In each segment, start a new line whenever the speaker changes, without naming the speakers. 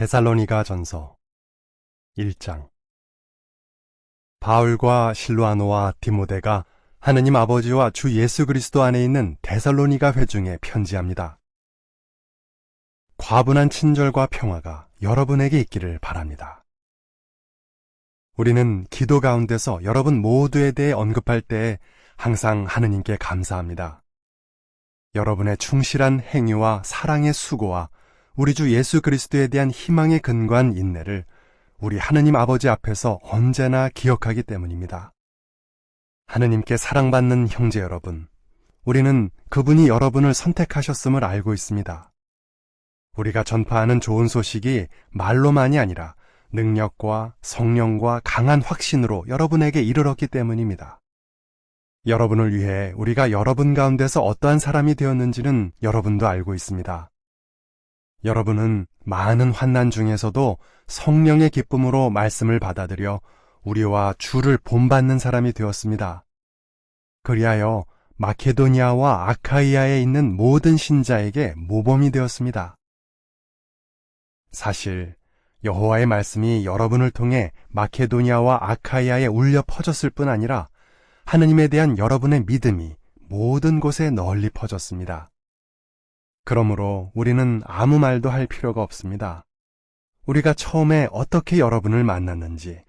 데살로니가 전서 1장 바울과 실루아노와 디모데가 하느님 아버지와 주 예수 그리스도 안에 있는 데살로니가 회중에 편지합니다. 과분한 친절과 평화가 여러분에게 있기를 바랍니다. 우리는 기도 가운데서 여러분 모두에 대해 언급할 때 항상 하느님께 감사합니다. 여러분의 충실한 행위와 사랑의 수고와 우리 주 예수 그리스도에 대한 희망의 근거한 인내를 우리 하느님 아버지 앞에서 언제나 기억하기 때문입니다. 하느님께 사랑받는 형제 여러분, 우리는 그분이 여러분을 선택하셨음을 알고 있습니다. 우리가 전파하는 좋은 소식이 말로만이 아니라 능력과 성령과 강한 확신으로 여러분에게 이르렀기 때문입니다. 여러분을 위해 우리가 여러분 가운데서 어떠한 사람이 되었는지는 여러분도 알고 있습니다. 여러분은 많은 환난 중에서도 성령의 기쁨으로 말씀을 받아들여 우리와 주를 본받는 사람이 되었습니다. 그리하여 마케도니아와 아카이아에 있는 모든 신자에게 모범이 되었습니다. 사실 여호와의 말씀이 여러분을 통해 마케도니아와 아카이아에 울려 퍼졌을 뿐 아니라 하느님에 대한 여러분의 믿음이 모든 곳에 널리 퍼졌습니다. 그러므로 우리는 아무 말도 할 필요가 없습니다. 우리가 처음에 어떻게 여러분을 만났는지,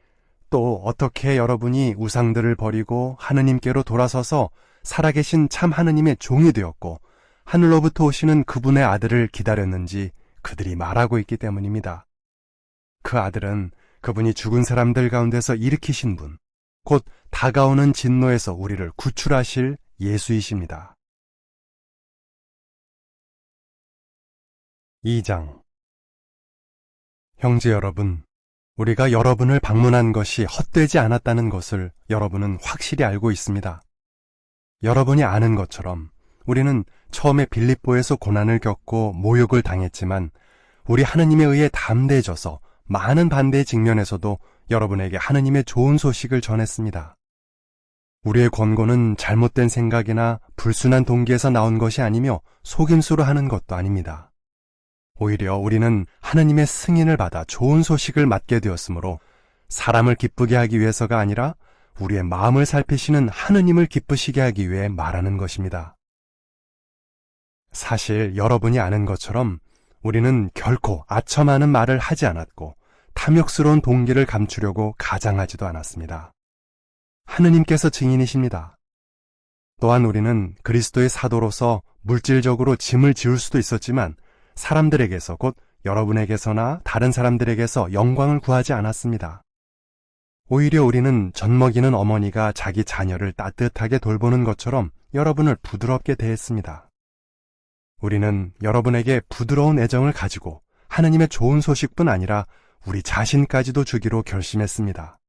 또 어떻게 여러분이 우상들을 버리고 하느님께로 돌아서서 살아계신 참 하느님의 종이 되었고, 하늘로부터 오시는 그분의 아들을 기다렸는지 그들이 말하고 있기 때문입니다. 그 아들은 그분이 죽은 사람들 가운데서 일으키신 분, 곧 다가오는 진노에서 우리를 구출하실 예수이십니다. 2장 형제 여러분, 우리가 여러분을 방문한 것이 헛되지 않았다는 것을 여러분은 확실히 알고 있습니다. 여러분이 아는 것처럼 우리는 처음에 빌립보에서 고난을 겪고 모욕을 당했지만 우리 하느님에 의해 담대해져서 많은 반대의 직면에서도 여러분에게 하느님의 좋은 소식을 전했습니다. 우리의 권고는 잘못된 생각이나 불순한 동기에서 나온 것이 아니며 속임수로 하는 것도 아닙니다. 오히려 우리는 하느님의 승인을 받아 좋은 소식을 맡게 되었으므로 사람을 기쁘게 하기 위해서가 아니라 우리의 마음을 살피시는 하느님을 기쁘시게 하기 위해 말하는 것입니다. 사실 여러분이 아는 것처럼 우리는 결코 아첨하는 말을 하지 않았고 탐욕스러운 동기를 감추려고 가장하지도 않았습니다. 하느님께서 증인이십니다. 또한 우리는 그리스도의 사도로서 물질적으로 짐을 지울 수도 있었지만 사람들에게서 곧 여러분에게서나 다른 사람들에게서 영광을 구하지 않았습니다. 오히려 우리는 젖먹이는 어머니가 자기 자녀를 따뜻하게 돌보는 것처럼 여러분을 부드럽게 대했습니다. 우리는 여러분에게 부드러운 애정을 가지고 하느님의 좋은 소식뿐 아니라 우리 자신까지도 주기로 결심했습니다.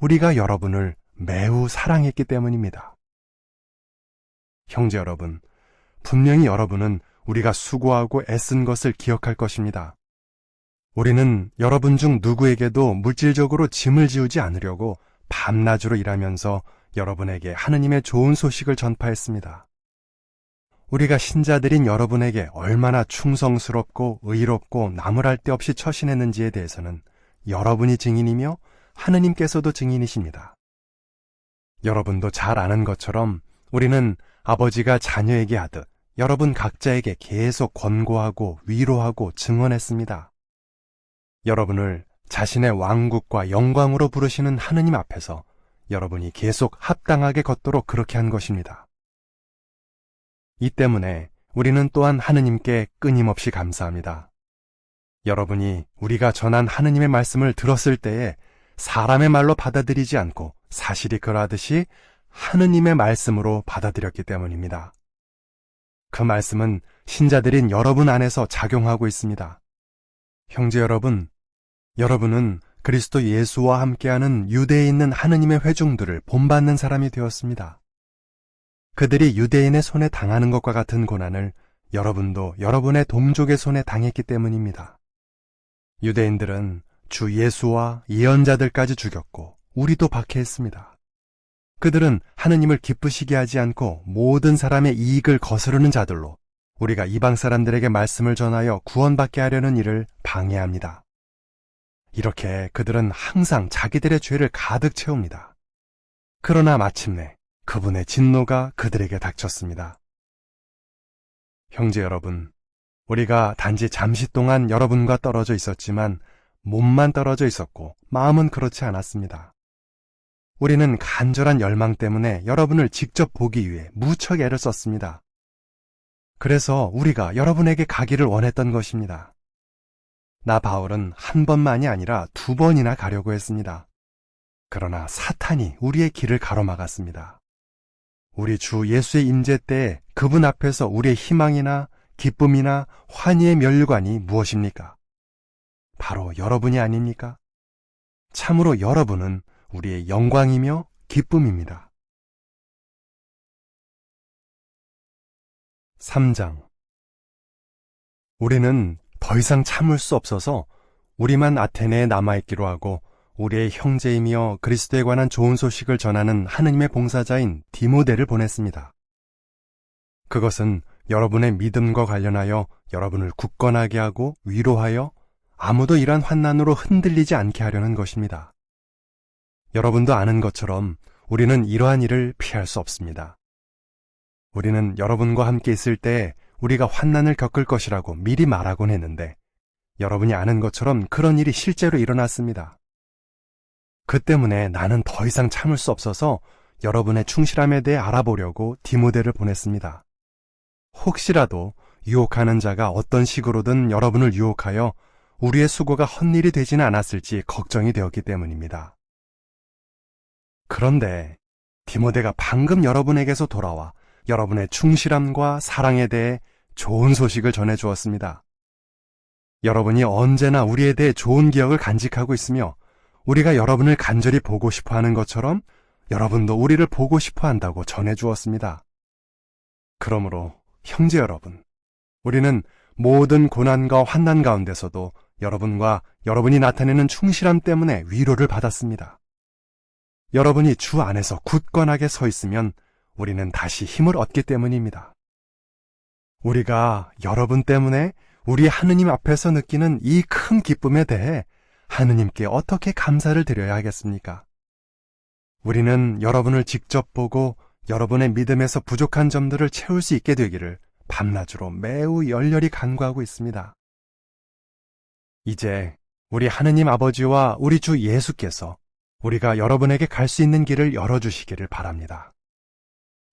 우리가 여러분을 매우 사랑했기 때문입니다. 형제 여러분, 분명히 여러분은 우리가 수고하고 애쓴 것을 기억할 것입니다. 우리는 여러분 중 누구에게도 물질적으로 짐을 지우지 않으려고 밤낮으로 일하면서 여러분에게 하느님의 좋은 소식을 전파했습니다. 우리가 신자들인 여러분에게 얼마나 충성스럽고 의롭고 나무랄 데 없이 처신했는지에 대해서는 여러분이 증인이며 하느님께서도 증인이십니다. 여러분도 잘 아는 것처럼 우리는 아버지가 자녀에게 하듯 여러분 각자에게 계속 권고하고 위로하고 증언했습니다. 여러분을 자신의 왕국과 영광으로 부르시는 하느님 앞에서 여러분이 계속 합당하게 걷도록 그렇게 한 것입니다. 이 때문에 우리는 또한 하느님께 끊임없이 감사합니다. 여러분이 우리가 전한 하느님의 말씀을 들었을 때에 사람의 말로 받아들이지 않고 사실이 그러하듯이 하느님의 말씀으로 받아들였기 때문입니다. 그 말씀은 신자들인 여러분 안에서 작용하고 있습니다. 형제 여러분, 여러분은 그리스도 예수와 함께하는 유대에 있는 하느님의 회중들을 본받는 사람이 되었습니다. 그들이 유대인의 손에 당하는 것과 같은 고난을 여러분도 여러분의 동족의 손에 당했기 때문입니다. 유대인들은 주 예수와 예언자들까지 죽였고 우리도 박해했습니다. 그들은 하느님을 기쁘시게 하지 않고 모든 사람의 이익을 거스르는 자들로 우리가 이방 사람들에게 말씀을 전하여 구원받게 하려는 일을 방해합니다. 이렇게 그들은 항상 자기들의 죄를 가득 채웁니다. 그러나 마침내 그분의 진노가 그들에게 닥쳤습니다. 형제 여러분, 우리가 단지 잠시 동안 여러분과 떨어져 있었지만 몸만 떨어져 있었고 마음은 그렇지 않았습니다. 우리는 간절한 열망 때문에 여러분을 직접 보기 위해 무척 애를 썼습니다. 그래서 우리가 여러분에게 가기를 원했던 것입니다. 나 바울은 한 번만이 아니라 두 번이나 가려고 했습니다. 그러나 사탄이 우리의 길을 가로막았습니다. 우리 주 예수의 임재 때에 그분 앞에서 우리의 희망이나 기쁨이나 환희의 면류관이 무엇입니까? 바로 여러분이 아닙니까? 참으로 여러분은 우리의 영광이며 기쁨입니다. 3장 우리는 더 이상 참을 수 없어서 우리만 아테네에 남아있기로 하고 우리의 형제이며 그리스도에 관한 좋은 소식을 전하는 하느님의 봉사자인 디모데를 보냈습니다. 그것은 여러분의 믿음과 관련하여 여러분을 굳건하게 하고 위로하여 아무도 이러한 환난으로 흔들리지 않게 하려는 것입니다. 여러분도 아는 것처럼 우리는 이러한 일을 피할 수 없습니다. 우리는 여러분과 함께 있을 때 우리가 환난을 겪을 것이라고 미리 말하곤 했는데 여러분이 아는 것처럼 그런 일이 실제로 일어났습니다. 그 때문에 나는 더 이상 참을 수 없어서 여러분의 충실함에 대해 알아보려고 디모데를 보냈습니다. 혹시라도 유혹하는 자가 어떤 식으로든 여러분을 유혹하여 우리의 수고가 헛일이 되지는 않았을지 걱정이 되었기 때문입니다. 그런데 디모데가 방금 여러분에게서 돌아와 여러분의 충실함과 사랑에 대해 좋은 소식을 전해 주었습니다. 여러분이 언제나 우리에 대해 좋은 기억을 간직하고 있으며 우리가 여러분을 간절히 보고 싶어 하는 것처럼 여러분도 우리를 보고 싶어 한다고 전해 주었습니다. 그러므로 형제 여러분, 우리는 모든 고난과 환난 가운데서도 여러분과 여러분이 나타내는 충실함 때문에 위로를 받았습니다. 여러분이 주 안에서 굳건하게 서 있으면 우리는 다시 힘을 얻기 때문입니다. 우리가 여러분 때문에 우리 하느님 앞에서 느끼는 이 큰 기쁨에 대해 하느님께 어떻게 감사를 드려야 하겠습니까? 우리는 여러분을 직접 보고 여러분의 믿음에서 부족한 점들을 채울 수 있게 되기를 밤낮으로 매우 열렬히 간구하고 있습니다. 이제 우리 하느님 아버지와 우리 주 예수께서 우리가 여러분에게 갈 수 있는 길을 열어주시기를 바랍니다.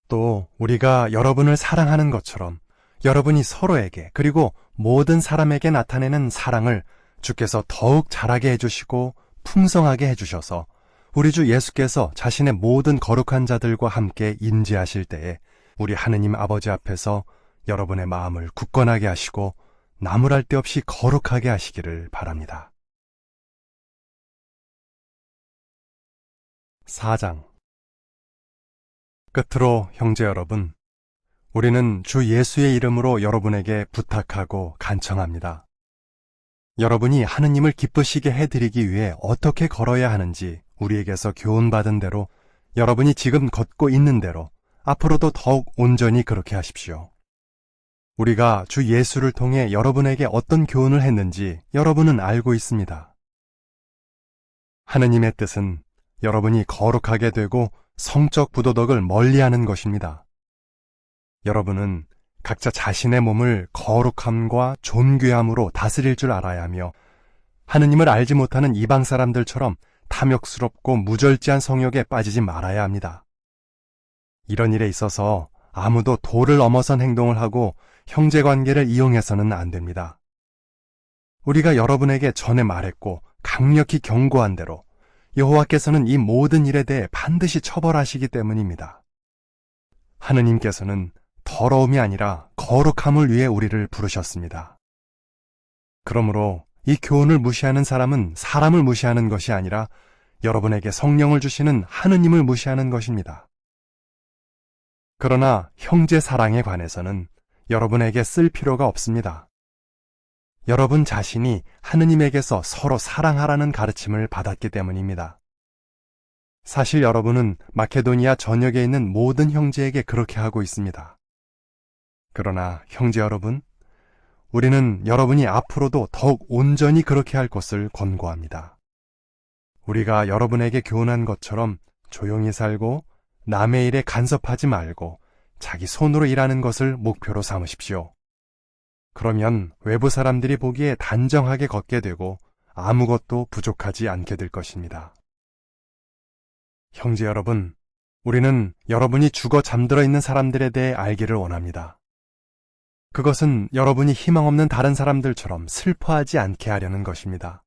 또 우리가 여러분을 사랑하는 것처럼 여러분이 서로에게 그리고 모든 사람에게 나타내는 사랑을 주께서 더욱 잘하게 해주시고 풍성하게 해주셔서 우리 주 예수께서 자신의 모든 거룩한 자들과 함께 인지하실 때에 우리 하느님 아버지 앞에서 여러분의 마음을 굳건하게 하시고 나무랄 데 없이 거룩하게 하시기를 바랍니다. 4장 끝으로 형제 여러분, 우리는 주 예수의 이름으로 여러분에게 부탁하고 간청합니다. 여러분이 하느님을 기쁘시게 해드리기 위해 어떻게 걸어야 하는지 우리에게서 교훈받은 대로 여러분이 지금 걷고 있는 대로 앞으로도 더욱 온전히 그렇게 하십시오. 우리가 주 예수를 통해 여러분에게 어떤 교훈을 했는지 여러분은 알고 있습니다. 하느님의 뜻은 여러분이 거룩하게 되고 성적 부도덕을 멀리하는 것입니다. 여러분은 각자 자신의 몸을 거룩함과 존귀함으로 다스릴 줄 알아야 하며 하느님을 알지 못하는 이방 사람들처럼 탐욕스럽고 무절제한 성욕에 빠지지 말아야 합니다. 이런 일에 있어서 아무도 도를 넘어선 행동을 하고 형제 관계를 이용해서는 안 됩니다. 우리가 여러분에게 전에 말했고 강력히 경고한 대로 여호와께서는 이 모든 일에 대해 반드시 처벌하시기 때문입니다. 하느님께서는 더러움이 아니라 거룩함을 위해 우리를 부르셨습니다. 그러므로 이 교훈을 무시하는 사람은 사람을 무시하는 것이 아니라 여러분에게 성령을 주시는 하느님을 무시하는 것입니다. 그러나 형제 사랑에 관해서는 여러분에게 쓸 필요가 없습니다. 여러분 자신이 하느님에게서 서로 사랑하라는 가르침을 받았기 때문입니다. 사실 여러분은 마케도니아 전역에 있는 모든 형제에게 그렇게 하고 있습니다. 그러나 형제 여러분, 우리는 여러분이 앞으로도 더욱 온전히 그렇게 할 것을 권고합니다. 우리가 여러분에게 교훈한 것처럼 조용히 살고 남의 일에 간섭하지 말고 자기 손으로 일하는 것을 목표로 삼으십시오. 그러면 외부 사람들이 보기에 단정하게 걷게 되고 아무것도 부족하지 않게 될 것입니다. 형제 여러분, 우리는 여러분이 죽어 잠들어 있는 사람들에 대해 알기를 원합니다. 그것은 여러분이 희망 없는 다른 사람들처럼 슬퍼하지 않게 하려는 것입니다.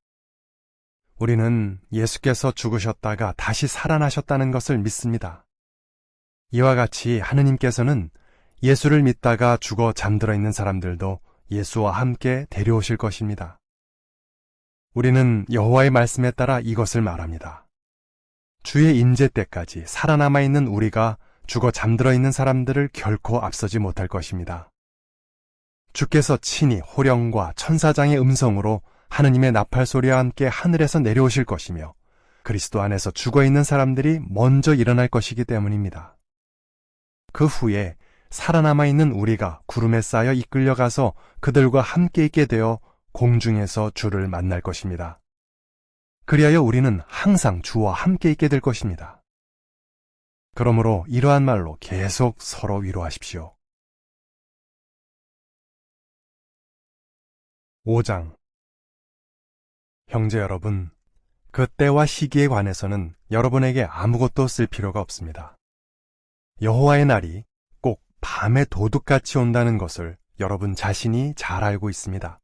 우리는 예수께서 죽으셨다가 다시 살아나셨다는 것을 믿습니다. 이와 같이 하느님께서는 예수를 믿다가 죽어 잠들어 있는 사람들도 예수와 함께 데려오실 것입니다. 우리는 여호와의 말씀에 따라 이것을 말합니다. 주의 임재 때까지 살아남아 있는 우리가 죽어 잠들어 있는 사람들을 결코 앞서지 못할 것입니다. 주께서 친히 호령과 천사장의 음성으로 하느님의 나팔 소리와 함께 하늘에서 내려오실 것이며 그리스도 안에서 죽어 있는 사람들이 먼저 일어날 것이기 때문입니다. 그 후에 살아남아 있는 우리가 구름에 쌓여 이끌려가서 그들과 함께 있게 되어 공중에서 주를 만날 것입니다. 그리하여 우리는 항상 주와 함께 있게 될 것입니다. 그러므로 이러한 말로 계속 서로 위로하십시오. 5장 형제 여러분, 그 때와 시기에 관해서는 여러분에게 아무것도 쓸 필요가 없습니다. 여호와의 날이 꼭 밤에 도둑같이 온다는 것을 여러분 자신이 잘 알고 있습니다.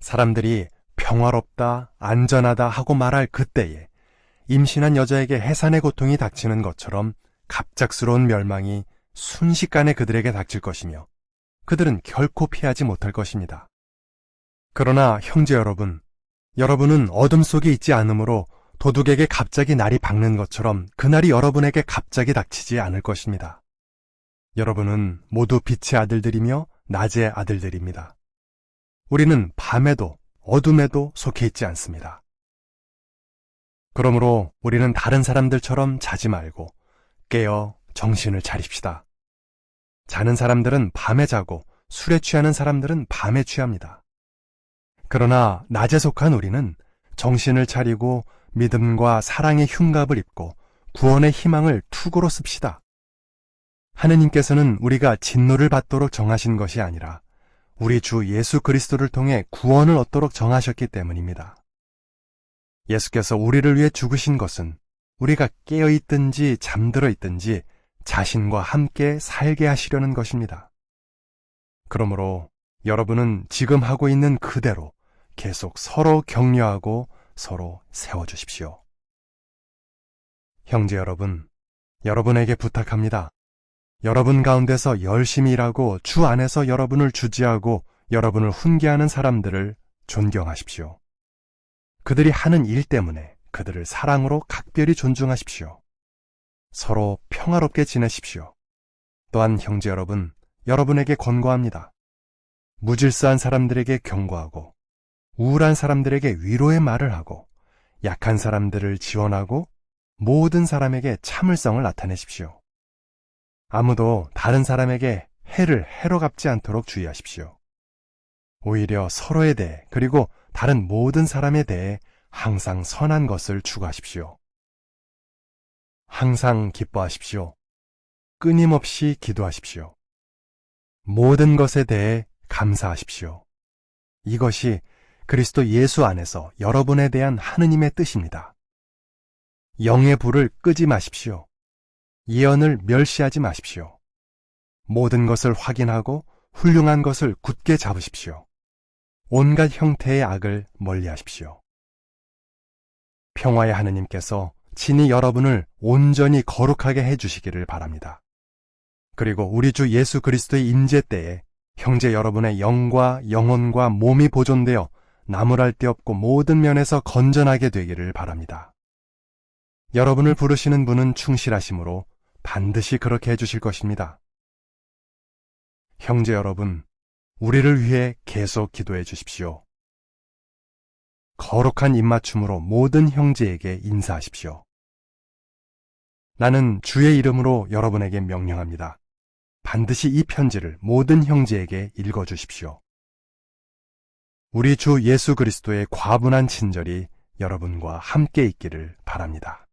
사람들이 평화롭다, 안전하다 하고 말할 그때에 임신한 여자에게 해산의 고통이 닥치는 것처럼 갑작스러운 멸망이 순식간에 그들에게 닥칠 것이며 그들은 결코 피하지 못할 것입니다. 그러나 형제 여러분, 여러분은 어둠 속에 있지 않으므로 도둑에게 갑자기 날이 밝는 것처럼 그날이 여러분에게 갑자기 닥치지 않을 것입니다. 여러분은 모두 빛의 아들들이며 낮의 아들들입니다. 우리는 밤에도 어둠에도 속해 있지 않습니다. 그러므로 우리는 다른 사람들처럼 자지 말고 깨어 정신을 차립시다. 자는 사람들은 밤에 자고 술에 취하는 사람들은 밤에 취합니다. 그러나 낮에 속한 우리는 정신을 차리고 믿음과 사랑의 흉갑을 입고 구원의 희망을 투구로 씁시다. 하느님께서는 우리가 진노를 받도록 정하신 것이 아니라 우리 주 예수 그리스도를 통해 구원을 얻도록 정하셨기 때문입니다. 예수께서 우리를 위해 죽으신 것은 우리가 깨어 있든지 잠들어 있든지 자신과 함께 살게 하시려는 것입니다. 그러므로 여러분은 지금 하고 있는 그대로 계속 서로 격려하고 서로 세워주십시오. 형제 여러분, 여러분에게 부탁합니다. 여러분 가운데서 열심히 일하고 주 안에서 여러분을 주지하고 여러분을 훈계하는 사람들을 존경하십시오. 그들이 하는 일 때문에 그들을 사랑으로 각별히 존중하십시오. 서로 평화롭게 지내십시오. 또한 형제 여러분, 여러분에게 권고합니다. 무질서한 사람들에게 경고하고 우울한 사람들에게 위로의 말을 하고 약한 사람들을 지원하고 모든 사람에게 참을성을 나타내십시오. 아무도 다른 사람에게 해를 해로 갚지 않도록 주의하십시오. 오히려 서로에 대해 그리고 다른 모든 사람에 대해 항상 선한 것을 추구하십시오. 항상 기뻐하십시오. 끊임없이 기도하십시오. 모든 것에 대해 감사하십시오. 이것이 그리스도 예수 안에서 여러분에 대한 하느님의 뜻입니다. 영의 불을 끄지 마십시오. 예언을 멸시하지 마십시오. 모든 것을 확인하고 훌륭한 것을 굳게 잡으십시오. 온갖 형태의 악을 멀리 하십시오. 평화의 하느님께서 친히 여러분을 온전히 거룩하게 해주시기를 바랍니다. 그리고 우리 주 예수 그리스도의 임재 때에 형제 여러분의 영과 영혼과 몸이 보존되어 나무랄 데 없고 모든 면에서 건전하게 되기를 바랍니다. 여러분을 부르시는 분은 충실하심으로 반드시 그렇게 해주실 것입니다. 형제 여러분, 우리를 위해 계속 기도해 주십시오. 거룩한 입맞춤으로 모든 형제에게 인사하십시오. 나는 주의 이름으로 여러분에게 명령합니다. 반드시 이 편지를 모든 형제에게 읽어 주십시오. 우리 주 예수 그리스도의 과분한 친절이 여러분과 함께 있기를 바랍니다.